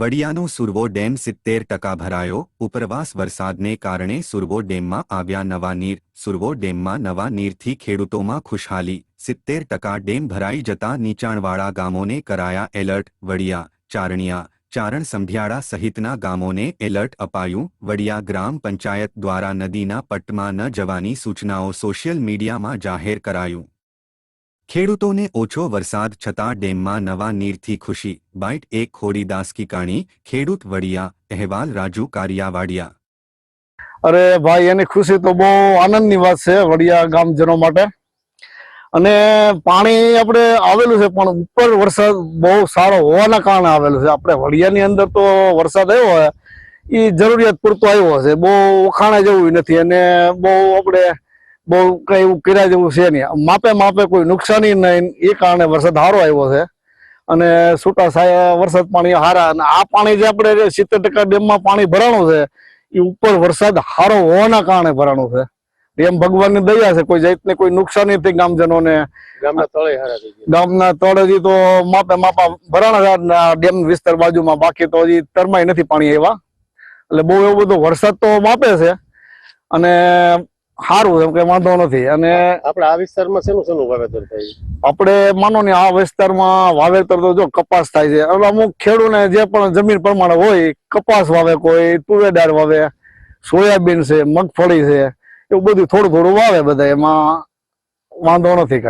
વડિયાનો Survo dam સિત્તેર ટકા ભરાયો. ઉપરવાસ વરસાદને કારણે સુરવો ડેમમાં આવ્યા નવા નીર. સુરવો ડેમમાં નવા નીરથી ખેડૂતોમાં ખુશહાલી. સિત્તેર ટકા ડેમ ભરાઈ જતા નીચાણવાળા ગામોને કરાયા એલર્ટ. વડિયા, ચારણિયા, ચારણ સંભિયાળા સહિતના ગામોને એલર્ટ અપાયું. વડિયા ગ્રામ પંચાયત દ્વારા નદીના પટ્ટમાં ન જવાની સૂચનાઓ સોશિયલ મીડિયામાં જાહેર કરાયું. ખેડૂતોને ઓછો વરસાદ છતાં ડેમમાં નવા નીરથી ખુશી. બાઇટ એક ખોડીદાસ કિકાણી ખેડૂત વડિયા, અહેવાલ રાજુ કારિયાવાડિયા. અરે ભાઈ, એની ખુશી તો બહુ આનંદની વાત છે વડિયા ગામજનો માટે. અને પાણી આપણે આવેલું છે, પણ ઉપર વરસાદ બહુ સારો હોવાના કારણે આવેલું છે. આપણે વડિયાની અંદર તો વરસાદ આવ્યો હોય એ જરૂરિયાત પૂરતો આવ્યો હશે. બહુ વખાણા જેવું નથી. અને બહુ આપણે બહુ કઈ એવું કર્યા જેવું છે નહીં. માપે માપે કોઈ નુકસાની નહીં. એ કારણે વરસાદ સારો આવ્યો છે. અને છૂટા સાયા વરસાદ પાણી હારા અને આ પાણી જે આપણે સિત્તેર ટકા ડેમમાં પાણી ભરાણું છે એ ઉપર વરસાદ સારો હોવાના કારણે ભરાણું છે. એમ ભગવાનની દયા છે. કોઈ જાતને કોઈ નુકસાની નથી ગામજનોને. ગામના તળે હારા તળેજી તો માપે માપા ભરાણા ડેમ વિસ્તાર બાજુમાં બાકી તો હજી તરમાય નથી પાણી એવા. એટલે બહુ એવો બધો વરસાદ તો માપે છે. અને સારું એમ કઈ વાંધો નથી. અને આપણે આ વિસ્તારમાં શેનું શેનું વાવેતર થાય આપણે માનો ને આ વિસ્તારમાં વાવેતર તો જો કપાસ થાય છે. એટલે અમુક ખેડૂને જે પણ જમીન પ્રમાણે હોય કપાસ વાવે કોઈ તુવેદાર વાવે સોયાબીન છે મગફળી છે એવું બધું થોડું થોડું વાવે બધા એમાં વાંધો નથી કઈ.